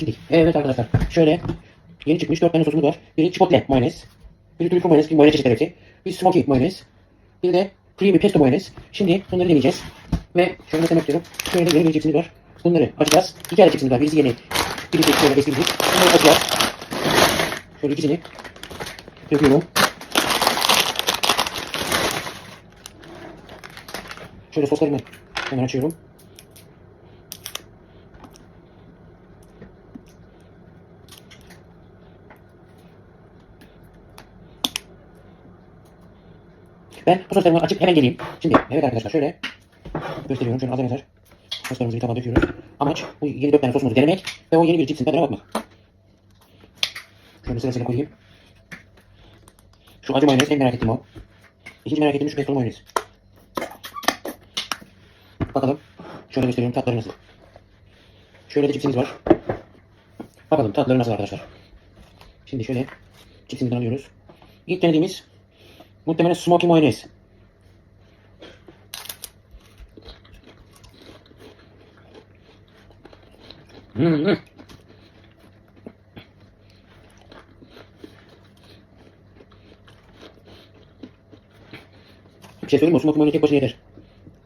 Şimdi evet arkadaşlar şöyle yeni çıkmış 4 tane sosumuz var. Biri chipotle mayonez. Biri trüflü mayonez gibi mayonez çeşitleri hepsi. Bir smoky mayonez. Bir de creamy pesto mayonez. Şimdi bunları deneyeceğiz. Ve şöyle demek istiyorum. Şöyle yeni bir cipsimiz var. Bunları açacağız. İki adet cipsimiz var. Birisi yeni. Birisi şöyle eski bir cips. Bunları açacağız. Şöyle ikisini döküyorum. Şöyle soslarını hemen açıyorum. Ben bu soslarımı açıp hemen geleyim. Şimdi evet arkadaşlar şöyle gösteriyorum. Şöyle azar azar soslarımızı bir tabağa döküyoruz. Amaç bu yeni dört tane sosumuzu denemek ve o yeni bir cipsin tadına bakmak. Şöyle sırasıyla koyayım. Şu acı mayonez en merak ettiğim o. İkinci merak ettiğim şu pesto mayonez. Bakalım. Şöyle gösteriyorum tatları nasıl. Şöyle de cipsimiz var. Bakalım tatları nasıl arkadaşlar. Şimdi şöyle cipsimizden alıyoruz. İlk denediğimiz muhtemelen smoky mayonez. Hmm. Bir şey söyleyeyim mi? O smoky mayonez tek başına yeter.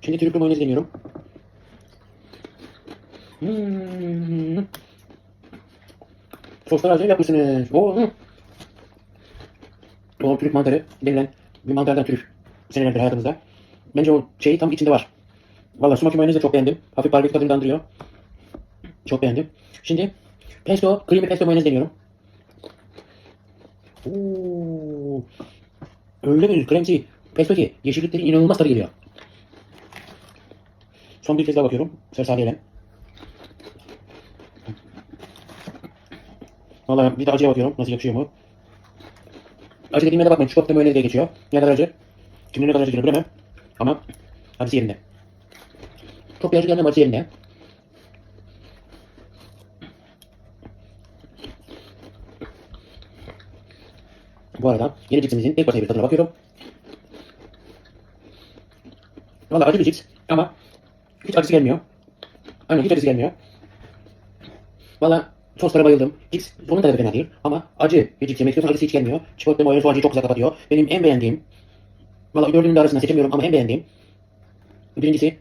Şimdi trüflü mayonez deniyorum. Hmm. Soslar acayip yapmışsınız. Oo. O trüf mantarı denilen bir mantardan trüf. Senelerdir hayatımızda. Bence o şey tam içinde var. Valla smoky mayonezi de çok beğendim. Hafif barbekü tadını da andırıyor. Çok beğendim. Şimdi pesto, creamy pesto mayonez deniyorum. Oo. Öyle bir kremsi pesto ki yeşillikleri inanılmaz tadı geliyor. Son bir kez daha bakıyorum. Sersariye'den. Valla bir de acıya bakıyorum. Nasıl yakışıyor mu? Acı dediğime de bakmayın. Çikolata mayonez diye geçiyor. Ne kadar acı? Kimin ne kadar acı bilemem. Ama acısı yerinde. Çok bir acı gelmem acısı yerinde. Bu arada yeni cipsimizin ilk başta bir tadına bakıyorum. Valla acı bir cips ama hiç acısı gelmiyor. Aynen hiç acısı gelmiyor. Valla soslara bayıldım. Cips bunun tadı fena değil ama acı yemek istiyorsan acısı hiç gelmiyor. Çikolata mayonez o acıyı çok güzel kapatıyor. Benim en beğendiğim Valla dördünün de arasından seçemiyorum ama en beğendiğim birincisi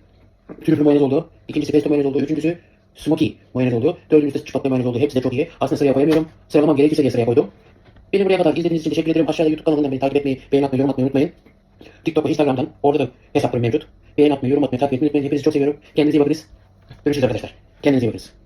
trüflü mayonez oldu. İkincisi pesto mayonez oldu. Üçüncüsü smoky mayonez oldu. Dördüncüsü de mayonez oldu. Hepsi de çok iyi. Aslında sıraya koyamıyorum. Sıralamam gerekirse diye sıraya koydum. Beni buraya kadar izlediğiniz için teşekkür ederim. Aşağıda YouTube kanalından beni takip etmeyi, beğeni atmayı, yorum atmayı unutmayın. TikTok ve Instagram'dan orada da hesaplarım mevcut. Beğeni atmayı, yorum atmayı, takip etmeyi unutmayın. Hepinizi çok seviyorum. Kendinize iyi bakınız. Görüşürüz arkadaşlar. Kendinize iyi bakınız.